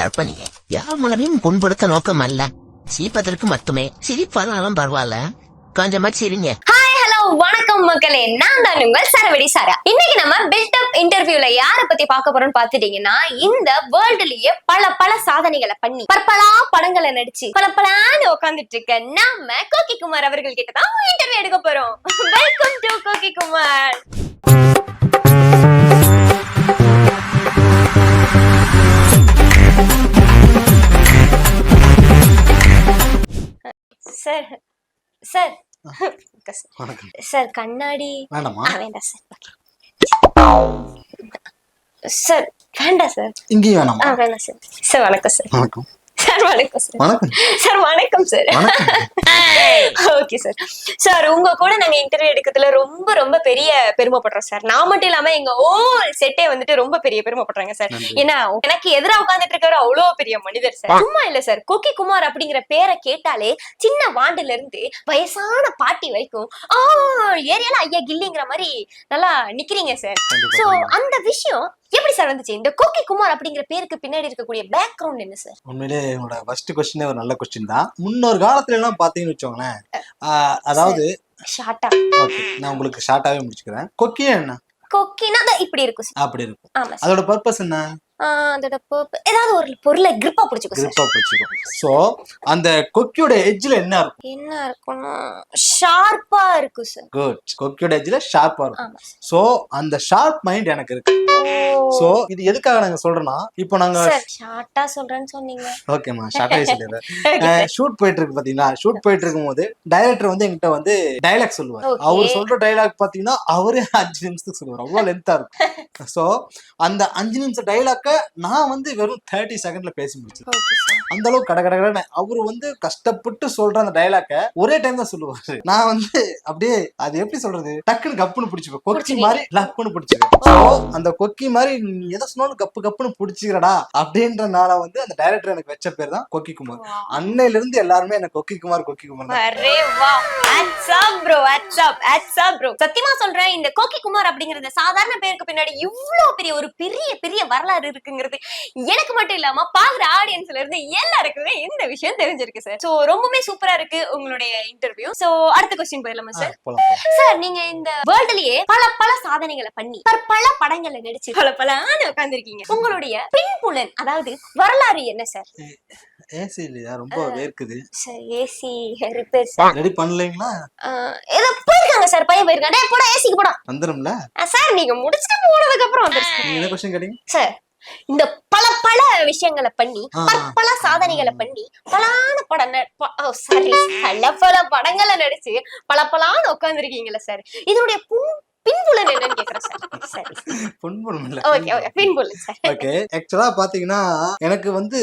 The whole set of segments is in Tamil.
கற்பனையே யார் மூலமையும் புண்படுத்த நோக்கம் அல்ல. சிரிப்பதற்கு மட்டுமே. சிரிப்பானாலும் பரவாயில்ல கொஞ்சமா சிரிங்க. ஹாய் ஹலோ வணக்கம் மக்களே. நான் தான் உங்கள் சரவடி சாரா. இன்னைக்கு நம்ம பில்ட் அப் இன்டர்வியூல யார பத்தி பார்க்க போறோம்னு பாத்துட்டீங்கன்னா இந்த வேர்ல்டுலயே பல பல சாதனைகளை பண்ணி பற்பலா படங்களை நடிச்சு பல பலான்னு உட்காந்துட்டு இருக்க நம்ம கோகி குமார் அவர்கள் கிட்ட தான் இன்டர்வியூ எடுக்க போறோம். வெல்கம் டு கோகி குமார் வணக்கம். சார் கண்ணாடி. வேண்டாமா? வேண்டாம் சார். சார் வேண்டாம் சார். இங்கேயும் வேணாமா? ஆ வேண்டாம் சார். சார் வணக்கம் சார். வணக்கம். சார் வணக்கம் சார். சார் வணக்கம் சார். Okay sir. சார் உங்க கூட நாங்க இன்டர்வியூ எடுக்கிறதுல ரொம்ப ரொம்ப பெரிய பெருமைப்படுறோம் சார். நான் மட்டும் இல்லாம எங்க ஓல் செட்டே வந்துட்டு ரொம்ப பெரிய பெருமைப்படுறாங்க சார். ஏன்னா எனக்கு எதிரா உட்கார்ந்துட்டு இருக்கவர் அவ்வளவு பெரிய மனிதர் சார். சும்மா இல்ல சார். கொக்கி குமார் அப்படிங்கிற பேரை கேட்டாலே சின்ன வாண்டுல இருந்து வயசான பாட்டி வரைக்கும் ஆ ஏரியால ஐயா கில்லிங்கிற மாதிரி நல்லா நிக்கிறீங்க சார். சோ. அந்த விஷயம் எப்படி சார் வந்துச்சு? இந்த கோக்கி குமார் அப்படிங்கிற பேருக்கு பின்னாடி இருக்கக்கூடிய பேக்ரவுண்ட் என்ன சார்? உண்மையிலே என்னோட ஃபர்ஸ்ட் கொஸ்டினே ஒரு நல்ல கொஸ்டின் தான். முன்னொரு காலத்துல எல்லாம் பாத்தீங்கன்னு வச்சோங்களேன் அதாவது ஷார்ட்டா ஓகே நான் உங்களுக்கு ஷார்ட்டாவே முடிச்சுக்கிறேன். கொக்கியே என்ன? கொக்கினா இப்படி இருக்கும் அப்படி இருக்கும். அதோட பர்பஸ் என்ன? அதோட ஏதாவது ஒரு பொருளை கிரிப்பா பிடிச்சிக்கும் கிரிப்பா பிடிச்சிக்கும் சோ அந்த கொக்கியோட எட்ஜ்ல என்ன இருக்கும்? என்ன இருக்கும்னா ஷார்ப்பா இருக்கும் சார் குட் கொக்கியோட எட்ஜ்ல ஷார்ப்பா இருக்கும். சோ அந்த ஷார்ப் மைண்ட் எனக்கு இருக்கு. சோ இது எதுக்காக நாங்க சொல்றோம்னா இப்போ நாங்க சார் ஷார்ட்டா சொல்றேன்னு சொன்னீங்க. ஓகேம்மா ஷார்ட்டாவே சொல்லிடுறேன். ஷூட் போயிட்டு இருக்கு பாத்தீங்களா? ஷூட் போயிட்டு இருக்கும் போது டைரக்டர் வந்து எங்கிட்ட வந்து டைலாக் சொல்லுவார். அவர் சொல்ற டைலாக் பாத்தீங்கன்னா அவரே அஞ்சு நிமிஷத்துக்கு சொல்லுவார். அவ்வளவு லென்த்தா இருக்கும். சோ அந்த அஞ்சு நிமிஷம் டைலாக்க நான் வந்து வெறும் தேர்ட்டி செகண்ட்ல பேசி சார் அந்த அளவுக்கு கட கட கடன்னு அவர் வந்து கஷ்டப்பட்டு சொல்ற அந்த டைலாக்க ஒரே டைம் தான் சொல்லுவாரு. நான் வந்து அப்படியே அது எப்படி சொல்றது? டக்குன்னு கப்புன்னு பிடிச்சிப்பேன். கொக்கி. மாதிரி லப்புன்னு பிடிச்சிருக்கேன் ஸோ அந்த கொக்கி மாதிரி எதை சொன்னாலும் கப்பு கப்புன்னு பிடிச்சிக்கிறடா அப்படின்றனால வந்து அந்த டைரக்டர் எனக்கு வச்ச பேர் தான் கொக்கி குமார். அன்னையில இருந்து எல்லாருமே என்ன கொக்கி குமார் கொக்கி குமார் சத்தியமா சொல்றேன் இந்த கோக்கி குமார் அப்படிங்கிற இந்த சாதாரண பேருக்கு பின்னாடி இவ்வளவு பெரிய ஒரு பெரிய பெரிய வரலாறு இருக்குங்கிறது எனக்கு மட்டும் இல்லாம பாக்குற ஆடியன்ஸ்ல இருந்து எல்லாருக்குமே இந்த விஷயம் தெரிஞ்சிருக்கு சார் சோ ரொம்பவே சூப்பரா இருக்கு உங்களுடைய இன்டர்வியூ சோ அடுத்த கொஸ்டின் போயிடலாமா சார். சார் நீங்க இந்த வேர்ல்ட்லயே பல பல சாதனைகளை பண்ணி பல படங்களை நடிச்சு பல பலான்னு உட்கார்ந்திருக்கீங்க. உங்களுடைய பின்புலன் அதாவது வரலாறு என்ன சார் ஏசி இல்லையா? ரொம்ப வேர்க்குது. Sir AC repair sir ready பண்ணலைங்களா? ஏதோ போயிருக்காங்க சார் பையன் போயிருக்காங்க டேய் போடா ஏசிக்கு போடா. வந்துரும்ல? சார் நீங்க முடிச்சுட்டு போனதுக்கு அப்புறம் வந்துருச்சு நீங்க என்ன கொஸ்டின் கேட்டீங்க? சார் இந்த பல பல விஷயங்களை பண்ணி. பல சாதனைகளை பண்ணி பலான படம் சாரி பல பல படங்களை நடிச்சு பல பலான்னு உட்காந்துருக்கீங்களா சார் இதனுடைய புன் பின்புலன் என்னன்னு கேக்குறேன் சார் ஓகே ஓகே ஓகே ஆக்சுவலா பாத்தீங்கன்னா எனக்கு வந்து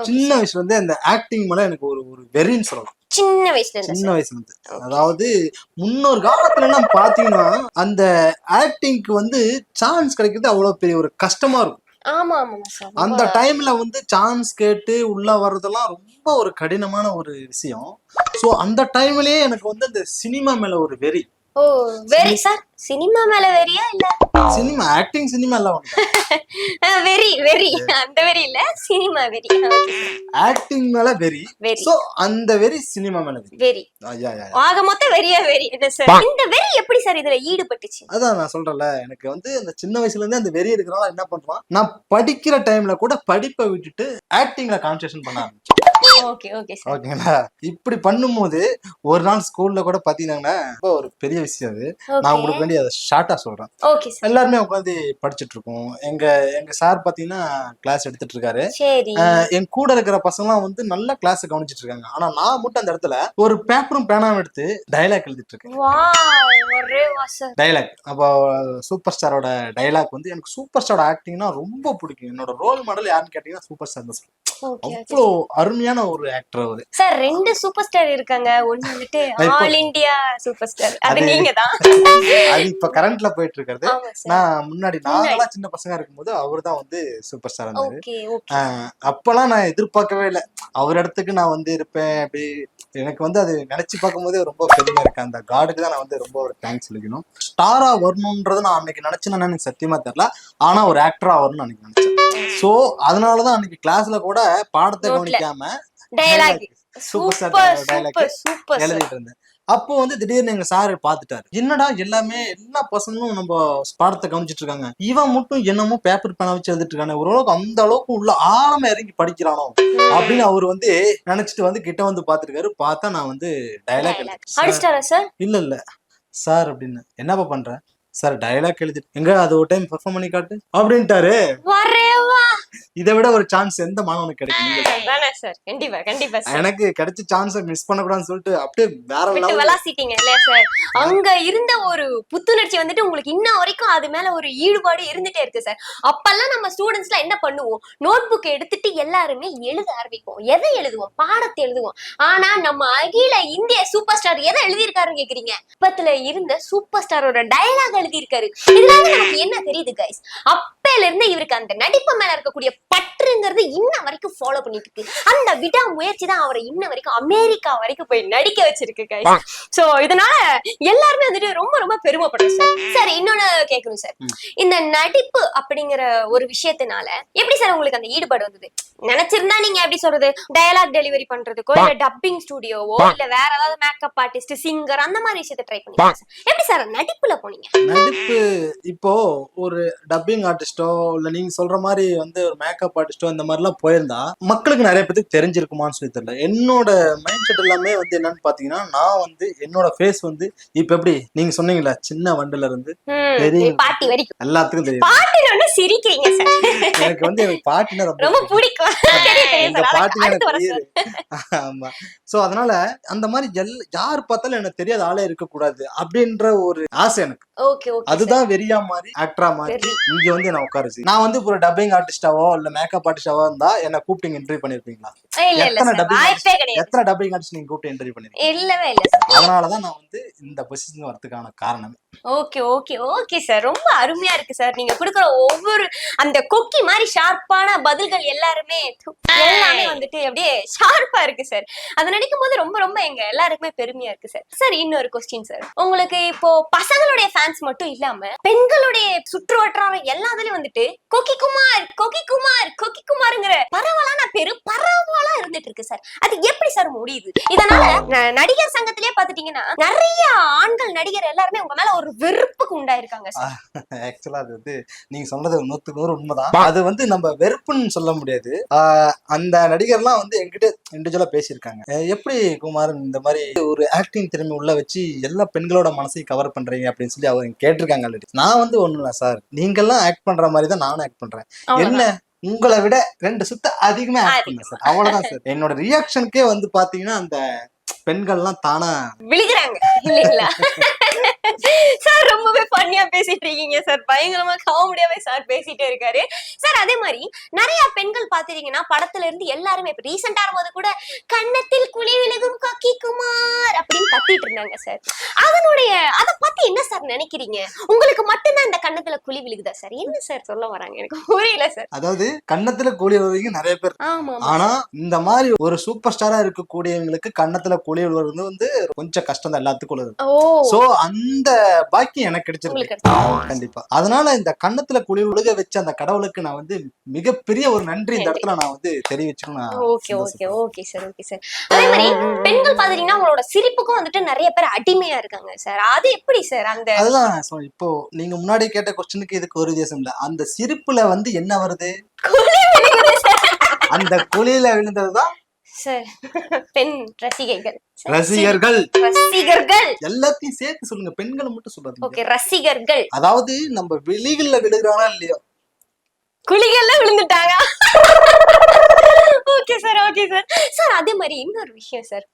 சின்ன வயசுல இருந்தே அந்த ஆக்டிங் மேல எனக்கு ஒரு ஒரு வெறின்னு சொல்லலாம். சின்ன வயசுல சின்ன வயசுல இருந்து. அதாவது முன்னொரு காலத்துல எல்லாம் பாத்தீங்கன்னா அந்த ஆக்டிங்க்கு வந்து சான்ஸ் கிடைக்கிறது அவ்வளவு பெரிய ஒரு கஷ்டமா இருக்கும். ஆமா ஆமா அந்த டைம்ல வந்து சான்ஸ் கேட்டு உள்ள வர்றதெல்லாம் ரொம்ப ஒரு கடினமான ஒரு விஷயம். ஸோ அந்த டைம்லயே எனக்கு வந்து அந்த சினிமா மேல ஒரு வெறி. ஓ வெரி சார் சினிமா மேல வெறியா இல்ல? சினிமா ஆக்டிங் சினிமா எல்லாம் வெரி வெரி அந்த வெறி இல்ல சினிமா வெறி. ஆக்டிங் மேல வெறி. வெரி சோ அந்த வெறி சினிமா மேல வெறி. வெரி. ஆக மொத்தம் வெறியா வெறி. இது சார் இந்த வெறி எப்படி சார் இதுல ஈடுபட்டுச்சு? அதான் நான் சொல்றேன்ல எனக்கு வந்து அந்த சின்ன வயசுல இருந்தே அந்த வெறி இருக்கிறனால என்ன பண்றான் நான் படிக்கிற டைம்ல கூட படிப்பை விட்டுட்டு ஆக்டிங்ல கான்சென்ட்ரேஷன் பண்ண ஓகேங்களா? இப்படி பண்ணும்போது ஒரு நாள் ஸ்கூல்ல கூட பாத்தீங்கன்னா ரொம்ப ஒரு பெரிய விஷயம் அது. நான் உங்களுக்கு வேண்டி அதை ஷார்ட்டா சொல்றேன். எல்லாருமே உட்காந்து படிச்சுட்டு இருக்கோம். எங்க எங்க சார் பாத்தீங்கன்னா கிளாஸ் எடுத்துட்டு இருக்காரு. என் கூட இருக்கிற பசங்கலாம் வந்து நல்ல கிளாஸ் கவனிச்சிட்டு இருக்காங்க. ஆனா நான் மட்டும் அந்த இடத்துல ஒரு பேப்பரும் பேனாவும் எடுத்து டைலாக் எழுதிட்டு இருக்கேன். டைலாக் அப்போ சூப்பர் ஸ்டாரோட டைலாக் வந்து எனக்கு சூப்பர் ஸ்டாரோட ஆக்டிங்னா ரொம்ப பிடிக்கும். என்னோட ரோல் மாடல் யாருன்னு கேட்டீங்கன்னா சூப்பர் ஸ்டார் தான் அவ்வளோ அருமையான ஒரு ஆக்டர் அவரு. சார் ரெண்டு சூப்பர் ஸ்டார் இருக்காங்க. ஒண்ணு வந்துட்டு ஆல் இந்தியா சூப்பர் ஸ்டார் அது நீங்க தான் அது இப்ப கரண்ட்ல போயிட்டு இருக்கிறது நான் முன்னாடி நாங்களாம் சின்ன பசங்க இருக்கும்போது அவர் தான் வந்து சூப்பர் ஸ்டார் ஆஹ் அப்பெல்லாம் நான் எதிர்பார்க்கவே இல்லை. அவர் இடத்துக்கு நான் வந்து இருப்பேன். அப்படி எனக்கு வந்து அது நினைச்சு பார்க்கும்போதே ரொம்ப பெருமையா இருக்கு. அந்த காடுக்கு தான் நான் வந்து ரொம்ப ஒரு தேங்க்ஸ் சொல்லிக்கணும். ஸ்டாரா வரணும்ன்றது நான் அன்னைக்கு நினைச்சேன்னு எனக்கு சத்தியமா தெரியல. ஆனா ஒரு ஆக்டரா வரணும்னு அன்னைக்கு நினைச்சேன். சோ அதனாலதான் அன்னைக்கு கிளாஸ்ல கூட பாடத்தை. கவனிக்காம dialogue super star super dialogue. Super super எழுதிட்டு இருந்தேன். அப்போ வந்து திடீர்னு எங்க சார் பார்த்துட்டாரு. என்னடா எல்லாமே எல்லா பசங்களும் நம்ம பாடத்தை கவனிச்சிட்டு இருக்காங்க. இவன் மட்டும் என்னமோ பேப்பர் பேனா வச்சு எழுதிட்டு இருக்கானே. ஓரளவுக்கு அந்த அளவுக்கு உள்ள ஆழமா இறங்கி படிக்கிறானோ அப்படின்னு அவர் வந்து நினைச்சிட்டு வந்து கிட்ட வந்து பாத்துருக்காரு பார்த்தா நான் வந்து சார் இல்ல இல்ல. சார் அப்படின்னு. என்னப்பா பண்ற? சார் டயலாக் எழுதி எங்க? அது ஒரு டைம் பெர்ஃபார்ம் பண்ணி காட்டு. அப்படின்ட்டாரு. இதை விட ஒரு சான்ஸ் எந்த மாணவனுக்கு கிடைக்கும்? எனக்கு கிடைச்ச சான்ஸை மிஸ் பண்ணக்கூடாதுன்னு சொல்லிட்டு அப்படியே வேற லெவல் விளாசிட்டீங்க இல்லையா சார் அங்க இருந்த ஒரு புத்துணர்ச்சி வந்துட்டு உங்களுக்கு இன்ன வரைக்கும் அது மேல ஒரு ஈடுபாடு இருந்துட்டே இருக்கு சார் அப்பெல்லாம் நம்ம ஸ்டூடெண்ட்ஸ்ல என்ன பண்ணுவோம்? நோட் புக் எடுத்துட்டு எல்லாருமே எழுத ஆரம்பிப்போம். எதை எழுதுவோம்? பாடத்தை எழுதுவோம். ஆனா நம்ம அகில இந்திய சூப்பர் ஸ்டார் எதை எழுதியிருக்காருன்னு கேக்குறீங்க? இப்பத்துல இருந்த சூப்பர் ஸ்டாரோட டயலாக் எழுதியிருக்காரு. இதனால நமக்கு என்ன தெரியுது கைஸ் அப்பையில இருந்து இவருக்கு அந்த நடிப்பு மேல இருக்கக்கூடிய பற்றுங்கிறது இன்ன வரைக்கும் ஃபாலோ பண்ணிட்டு இருக்கு. அந்த விடா முயற்சி தான் அவரை இன்ன வரைக்கும் அமெரிக்கா வரைக்கும் போய் நடிக்க வச்சிருக்கு கைஸ் சோ இதனால எல்லாருமே வந்துட்டு ரொம்ப ரொம்ப பெருமைப்படுறோம் சார் சார் இன்னொன்னு கேட்கணும் சார். இந்த நடிப்பு அப்படிங்கிற ஒரு விஷயத்தினால எப்படி சார் உங்களுக்கு அந்த ஈடுபாடு வந்தது? நினைச்சிருந்தா நீங்க எப்படி சொல்றது? டயலாக் டெலிவரி பண்றதுக்கோ இல்ல டப்பிங் ஸ்டுடியோவோ இல்ல வேற ஏதாவது மேக்கப் ஆர்டிஸ்ட் சிங்கர் அந்த மாதிரி விஷயத்த ட்ரை பண்ணி எப்படி சார் நடிப்புல போனீங்க? நடிப்பு இப்போ ஒரு டப்பிங் ஆர்டிஸ்டோ இல்ல நீங்க சொல்ற மாதிரி வந்து ஒரு மேக்கப் ஆர்டிஸ்டோ இந்த மாதிரி எல்லாம் போயிருந்தா மக்களுக்கு நிறைய பேருக்கு தெரிஞ்சிருக்குமான்னு சொல்லி தெரியல. என்னோட மைண்ட் செட் எல்லாமே வந்து என்னன்னு பாத்தீங்கன்னா நான் வந்து என்னோட ஃபேஸ் வந்து இப்ப எப்படி நீங்க சொன்னீங்களா சின்ன வண்டுல இருந்து தெரியும். பாட்டி வரைக்கும். எல்லாத்துக்கும் தெரியும். ஒண்ணு சிரிக்கிறீங்க சார். எனக்கு வந்து எனக்கு பாட்டினா ரொம்ப ரொம்ப பிடிக்கும். சார். பாட்டினா எனக்கு தெரியுது. ஆமா. சோ அதனால அந்த மாதிரி எல் யார் பார்த்தாலும் எனக்கு தெரியாத ஆளே இருக்க கூடாது அப்படின்ற ஒரு ஆசை எனக்கு. அதுதான் வெறியா மாதிரி ஆக்டரா மாதிரி. இங்க வந்து என்ன உட்காருச்சு நான் வந்து ஒரு டப்பிங் ஆர்டிஸ்டாவோ இல்ல மேக்கப் ஆர்டிஸ்டாவோ இருந்தா என்ன கூப்பிட்டு இன்டர்வியூ பண்ணிருப்பீங்களா? எத்தனை எத்தனை டப்பிங் ஆர்டிஸ்ட் நீங்க கூப்பிட்டு இன்டர்வியூ பண்ணிருக்கீங்க? இல்லவே இல்ல அதனாலதான் நான் வந்து இந்த பொசிஷன் வரதுக்கான காரணம். ஓகே ஓகே ஓகே சார் ரொம்ப அருமையா இருக்கு சார் நீங்க கொடுக்குற ஒவ்வொரு அந்த கொக்கி மாதிரி ஷார்ப்பான பதில்கள் எல்லாருமே எல்லாமே வந்துட்டு அப்படியே ஷார்ப்பா இருக்கு சார் அதை நினைக்கும் போது ரொம்ப ரொம்ப எங்க எல்லாருக்குமே பெருமையா இருக்கு சார் சார் இன்னொரு கொஸ்டின் சார் உங்களுக்கு இப்போ பசங்களுடைய ஃபேன்ஸ் மட்டும் இல்லாம பெண்களுடைய சுற்று வட்டாரம் எல்லாத்துலயும் வந்துட்டு கொக்கி குமார் கொக்கி குமார் கொக்கி குமாருங்கிற பரவலான பேரு பரவலா இருந்துட்டு இருக்கு சார் அது எப்படி சார் முடியுது? இதனால ந- நடிகர் சங்கத்திலேயே பாத்துட்டீங்கன்னா நிறைய ஆண்கள் நடிகர் எல்லாருமே உங்க மேல ஒரு வெறுப்புக்கு உண்டாயிருக்காங்க சார் ஆக்சுவலா அது வந்து நீங்க சொன்னது நூத்துக்கு நூறு உண்மைதான். அது வந்து நம்ம வெறுப்புன்னு சொல்ல முடியாது. ஆஹ் அந்த நடிகர்லாம் வந்து என்கிட்ட இண்டிவிஜுவலா பேசியிருக்காங்க. எப்படி குமார் இந்த மாதிரி ஒரு ஆக்டிங் திறமை உள்ள வச்சு எல்லா பெண்களோட மனசையும் கவர் பண்றீங்க அப்படின்னு சொல்லி அவங்க கேட்டிருக்காங்க ஆல்ரெடி நான் வந்து ஒண்ணும் இல்ல சார் நீங்கெல்லாம் ஆக்ட் பண்ற மாதிரி தான் நானும் ஆக்ட் பண்றேன். என்ன? உங்களை விட ரெண்டு சுத்த அதிகமா ஆக்ட் பண்ணேன் சார் அவ்வளவுதான் சார் என்னோட ரியாக்ஷனுக்கே வந்து பாத்தீங்கன்னா அந்த பெண்கள்லாம் தானா விழுகுறாங்க. இல்லைங்களா? சார் ரொம்பவே ஃபன்னியா பேசிட்டு இருக்கீங்க சார் பயங்கரமா காமெடியாவே சார் பேசிட்டே இருக்காரு. சார் அதே மாதிரி நிறைய பெண்கள் பாத்துட்டீங்கன்னா படத்துல இருந்து எல்லாருமே இப்ப ரீசெண்டா வரும்போது கூட கன்னத்தில் குழி விலகும் கக்கி குமார் அப்படின்னு கத்திட்டு இருந்தாங்க சார் அதனுடைய அத பத்தி என்ன சார் நினைக்கிறீங்க? உங்களுக்கு மட்டும்தான் இந்த கன்னத்துல குழி விழுகுதா சார் என்ன சார் சொல்ல வராங்க? எனக்கு புரியல சார் அதாவது கன்னத்துல கூலி வருவீங்க நிறைய பேர் ஆமா ஆனா இந்த மாதிரி ஒரு சூப்பர் ஸ்டாரா இருக்கக்கூடியவங்களுக்கு கன்னத்துல குழி விழுவது வந்து கொஞ்சம் கஷ்டம் தான் எல்லாத்துக்கும் உள்ளது ஓ. சோ அந்த பாக்கியம் எனக்கு கிடைச்சிருக்கு. கண்டிப்பா. அதனால இந்த கன்னத்துல குழி விழுக வச்ச அந்த கடவுளுக்கு நான் வந்து மிகப்பெரிய ஒரு நன்றி இந்த இடத்துல நான் வந்து தெரிவிச்சுக்கணும் okay okay. Okay sir okay sir அதே மாதிரி பெண்கள் பாத்தீங்கன்னா உங்களோட சிரிப்புக்கும் வந்துட்டு நிறைய பேர் அடிமையா இருக்காங்க சார் அது எப்படி சார் அந்த அதுதான். இப்போ நீங்க முன்னாடி கேட்ட கொஸ்டினுக்கு இதுக்கு ஒரு வித்தியாசம் இல்ல. அந்த சிரிப்புல வந்து என்ன வருது? அந்த குழியில விழுந்ததுதான் சார் பெண் ரசிகைகள். ரசிகர்கள். ரசிகர்கள். எல்லாத்தையும் சேர்த்து சொல்லுங்க. பெண்களை மட்டும் சொல்லாதீங்க. ஓகே ரசிகர்கள். அதாவது நம்ம வெளிகள்ல விழுகிறானா இல்லையோ? குழிகள்ல விழுந்துட்டாங்க. Okay sir okay sir sir அதே மாதிரி இன்னொரு விஷயம் சார்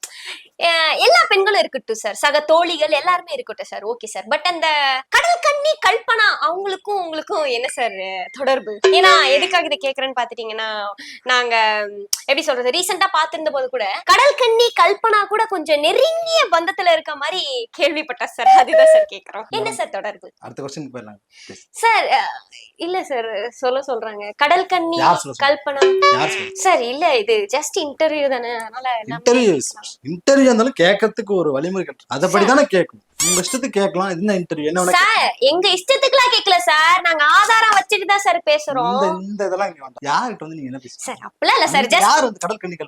எல்லா பெண்களும் இருக்கட்டும் சார் சக தோழிகள் எல்லாருமே இருக்கட்டும் சார் ஓகே சார் பட் அந்த கடல் கண்ணி கல்பனா அவங்களுக்கும் உங்களுக்கும் என்ன சார் தொடர்பு? ஏன்னா எதுக்காக இதை கேக்குறேன்னு பாத்துட்டீங்கன்னா நாங்க எப்படி சொல்றது ரீசெண்டா பாத்திருந்த போது கூட கடல் கண்ணி கல்பனா கூட கொஞ்சம் நெருங்கிய பந்தத்துல இருக்க மாதிரி கேள்விப்பட்டேன் சார் அதுதான் சார் கேக்குறோம். என்ன சார் தொடர்பு? அடுத்த கொஸ்டின் போயிடலாம். சார் இல்ல சார் சொல்ல சொல்றாங்க. கடல் கண்ணி? கல்பனா. சார் இல்ல இது ஜஸ்ட் இன்டர்வியூ தானே. அதனால இன்டர்வியூ இன்டர்வியூ இருந்தாலும் கேட்கறதுக்கு ஒரு வழிமுறை கட்டு அதைப்படி தானே கேட்கணும் உங்க இஷ்டத்துக்கு கேட்கலாம். என்ன இன்டர்வியூ என்ன சார் எங்க இஷ்டத்துக்குலாம் கேட்கல சார் நாங்க ஆதாரம் வச்சுட்டு தான் சார் பேசுறோம். இந்த இந்த இதெல்லாம் இங்க வேண்டாம். யார்கிட்ட வந்து நீங்க என்ன பேசுறீங்க சார் அப்படிலாம் இல்ல சார் ஜஸ்ட் யார் வந்து கடல் கண்ணி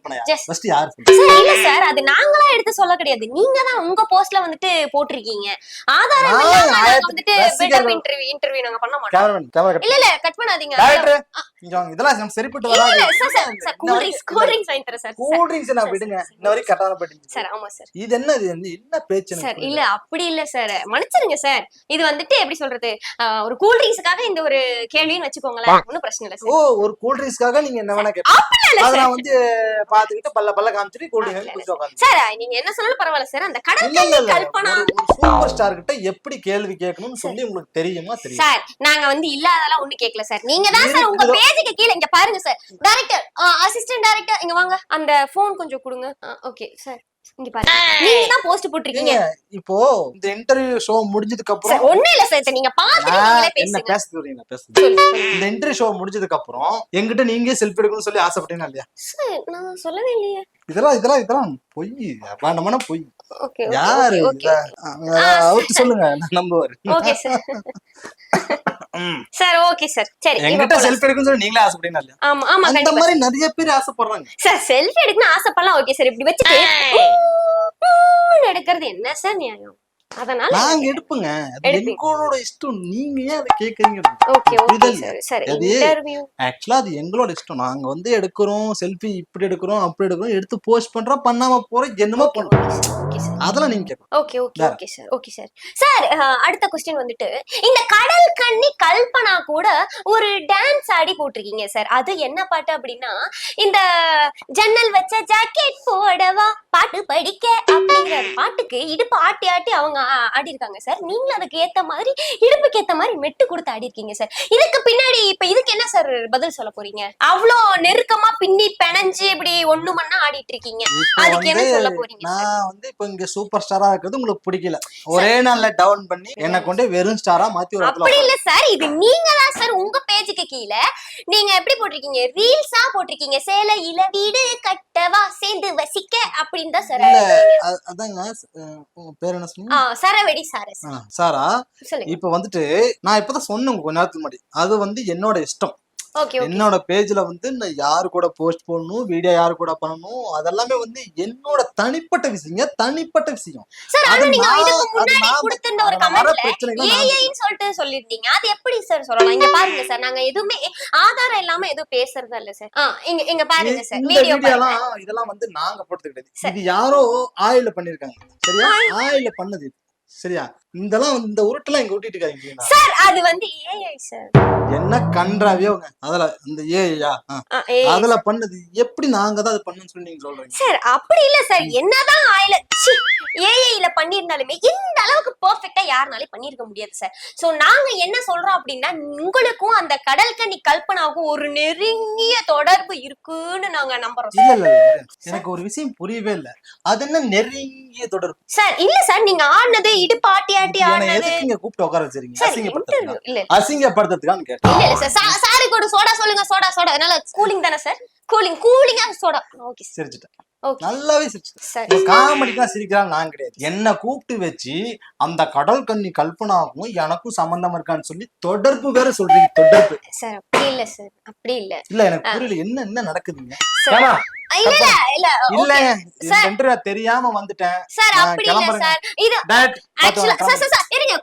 ஃபர்ஸ்ட் யார் சொல்லுங்க சார் இல்ல சார் அது நாங்களா எடுத்து சொல்ல கிடையாது. நீங்க தான் உங்க போஸ்ட்ல வந்துட்டு போட்டிருக்கீங்க. ஆதாரம் இல்லாம நாங்க வந்துட்டு பில்டப் இன்டர்வியூ இன்டர்வியூ நாங்க பண்ண மாட்டோம். கேமரா இல்ல இல்ல கட் பண்ணாதீங்க. டைரக்டர் இங்க வாங்க. இதெல்லாம் சரிப்பட்டு வராது இல்ல sir sir cool drinks cool drinks வாங்கி தரேன் சார் கூல் ட்ரிங்க்ஸ் நான் விடுங்க. இன்ன வரைக்கும் கட்டான போயிட்டீங்க சார் ஆமா சார் இது என்ன இது என்ன- பேச்சு சார். இல்ல அப்படி இல்ல சார் மன்னிச்சிருங்க சார் இது வந்துட்டு எப்படி சொல்றது? ஒரு கூல் ட்ரிங்க்ஸ்க்காக இந்த ஒரு கேள்வின்னு வச்சுக்கோங்களேன். ஒண்ணும் பிரச்சனை இல்ல ஓ ஒரு கூல் ட்ரிங்க்ஸ்க்காக நீங்க என்ன வேணா அப்படி இல்ல அதை நான் வந்து பாத்துக்கிட்டு பல்ல பல்ல காமிச்சிட்டு கூல் ட்ரிங்க்ஸ். குடிச்சு சார் நீங்க என்ன சொன்னாலும் பரவாயில்ல சார் அந்த கடல் கல்பனா சூப்பர் ஸ்டார் கிட்ட எப்படி கேள்வி கேட்கணும்னு சொல்லி உங்களுக்கு தெரியுமா? தெரியும் சார் நாங்க வந்து இல்லாதெல்லாம் ஒண்ணு கேட்கல சார் நீங்க தான் சார் உங்க. பேஜுக்கு கீழ இங்க பாருங்க சார் டைரக்டர் அசிஸ்டன்ட் டைரக்டர் இங்க வாங்க. அந்த போன் கொஞ்சம் கொடுங்க. ஓகே சார் இங்க பாருங்க நீங்க தான் போஸ்ட் போட்டிருக்கீங்க. ஏங்க, இப்போ இந்த இன்டர்வியூ ஷோ முடிஞ்சதுக்கு அப்புறம் ஒண்ணு இல்ல சார் நீங்க பாத்துட்டு நீங்களே நான் என்ன பேச. இந்த இன்டர்வியூ ஷோ முடிஞ்சதுக்கு அப்புறம் என்கிட்ட நீங்க செல்ஃபி எடுக்கணும்னு சொல்லி ஆசைப்பட்டீங்களா இல்லையா? சார் நான் சொல்லவே இல்லையே. இதெல்லாம் இதெல்லாம் இதெல்லாம் பொய். வேண்டாமான பொய். யாரு? ஓகே அவர்கிட்ட சொல்லுங்க நான் நம்புவாரு ஓகே சார். ம். Sir okay sir. சரி இப்ப என்கிட்ட போலாம். செல்ஃபி எடுக்கணும்னு சொல்லி நீங்களே ஆசைப்பட்டீங்களா இல்லையா? ஆமா ஆமா அந்த கண்டிப்பா. மாதிரி நிறைய பேர் ஆசைப்படுறாங்க. சார் செல்ஃபி எடுக்கணும் ஆசைப்படலாம் ஓகே சார். இப்படி எடுக்கிறது என்ன சார் நியாயம்? அதனால நாங்க எடுப்போங்க. எங்களோட இஷ்டம். நீங்க ஏன் அதை கேக்குறீங்க? ஓகே ஓகே சார் ஆக்சுவலா அது எங்களோட இஷ்டம். நாங்க வந்து எடுக்கிறோம் செல்ஃபி இப்படி எடுக்கிறோம் அப்படி எடுக்கிறோம் எடுத்து போஸ்ட் பண்றோம் பண்ணாம போறோம் என்னமோ பண்றோம் அதெல்லாம் நீங்க okay okay. Okay sir okay sir sir அடுத்த கொஸ்டின் வந்துட்டு இந்த கடல் கண்ணி கல்பனா கூட ஒரு டான்ஸ் ஆடி போட்டிருக்கீங்க சார் அது என்ன பாட்டு அப்படின்னா இந்த ஜன்னல் வச்ச ஜாக்கெட் போடவா பாட்டு படிக்க அப்படிங்கிற பாட்டுக்கு இடுப்பு ஆட்டி ஆட்டி அவங்க ஆடி இருக்காங்க சார் நீங்களும் அதுக்கு ஏத்த மாதிரி இடுப்புக்கு ஏத்த மாதிரி மெட்டு கொடுத்து ஆடி இருக்கீங்க சார் இதுக்கு பின்னாடி இப்ப இதுக்கு என்ன சார் பதில் சொல்ல போறீங்க? அவ்வளோ நெருக்கமா பின்னி பிணைஞ்சு இப்படி ஒண்ணு மண்ணா ஆடிட்டு இருக்கீங்க. அதுக்கு என்ன சொல்ல போறீங்க நான் வந்து இப்போ இங்க சூப்பர் ஸ்டாரா இருக்கிறது உங்களுக்கு பிடிக்கல. ஒரே நாள்ல டவுன் பண்ணி என்ன கொண்டு வெறும் ஸ்டாரா மாத்தி ஒரு அப்படி இல்ல சார் இது நீங்க தான் சார் உங்க பேஜுக்கு கீழே நீங்க எப்படி போட்டிருக்கீங்க? ரீல்ஸா போட்டிருக்கீங்க. சேலையில வீடு கட்டவா சேர்ந்து வசிக்க அப்படின்னு தான் சார் அதாங்க உங்க பேர் என்ன சொன்னீங்க? சரவெடி சாரஸ் ஆ, சாரா சொல்லுங்க. இப்ப வந்துட்டு நான் இப்பதான் சொன்னேன் கொஞ்ச நேரத்துக்கு முன்னாடி. அது வந்து என்னோட இஷ்டம். என்னோட பேஜ்ல வந்து நான் யாரு கூட போஸ்ட் பண்ணணும் வீடியோ யாரு கூட பண்ணணும் அதெல்லாமே வந்து என்னோட தனிப்பட்ட விஷயங்க தனிப்பட்ட விஷயம். சார் ஆனா அது நீங்க நான்- இதுக்கு அது முன்னாடி நான் கொடுத்திருந்த ஒரு கமெண்ட்ல ஏஐன்னு சொல்லிட்டு சொல்லிருந்தீங்க அது எப்படி சார் சொல்லலாம்? இங்க பாருங்க சார் நாங்க எதுவுமே ஆதாரம் இல்லாம எதுவும் பேசுறதா இல்ல சார் இங்க இங்க பாருங்க சார் வீடியோ இதெல்லாம் வந்து நாங்க போட்டது கிடையாது. இது யாரோ ஆயில பண்ணிருக்காங்க. சரியா? ஆயில பண்ணது. சரியா? இதெல்லாம் இந்த உருட்டெல்லாம் இங்க ஊட்டிட்டு இருக்காங்க சார் அது வந்து ஏஐ சார். என்ன கன்றாவியோங்க அதுல இந்த ஏயா ஏஐ அதுல பண்ணது எப்படி நாங்க தான் அது பண்ணுன்னு சொல்லி நீங்க சொல்றீங்க? சார் அப்படி இல்ல சார். என்னதான் ஆயில ஏஐல பண்ணியிருந்தாலுமே இந்த அளவுக்கு பெர்ஃபெக்ட்டா யாருனாலும் பண்ணிருக்க முடியாது சார். சோ நாங்க என்ன சொல்றோம் அப்படின்னா உங்களுக்கும் அந்த கடல் கண்ணி கல்பனாவுக்கும் ஒரு நெருங்கிய தொடர்பு இருக்குன்னு நாங்க நம்புறோம் இல்ல இல்ல இல்ல. எனக்கு ஒரு விஷயம் புரியவே இல்ல. அது என்ன நெருங்கிய தொடர்பு? சார் இல்ல சார். நீங்க ஆடினது இடுப்பு ஆட்டி ஆட்டி ஆடினது. இங்க கூப்பிட்டு உட்கார வச்சிருக்கீங்க? இல்ல. அசிங்கப்படுத்துறதுக்கான்னு கேட்டேன். இல்ல இல்ல சார் சாருக்கு ஒரு சோடா சொல்லுங்க சோடா சோடா. அதனால கூலிங் தானே சார்? கூலிங் கூலிங்கா சோடா. Okay sir. சிரிச்சிட்டேன். நல்லாவே சிரிச்சிட்டேன் சார். காமெடி தான் சிரிக்கிறாங்க நான் கிடையாது. என்ன கூப்பிட்டு வச்சு அந்த கடல் கண்ணி கல்பனாவும் எனக்கும் சம்பந்தம் இருக்கான்னு சொல்லி தொடர்பு வேற சொல்றீங்க தொடர்பு. சார் அப்படி இல்ல சார். அப்படி இல்ல. இல்ல எனக்கு புரியல. என்ன என்ன நடக்குதுங்க? இல்ல தெரியாம வந்துட்டேன். சார் அப்படி இல்ல. சார். இது Direct ஆக்சுவலா பார்த்து சார் சார் சார் இருங்க.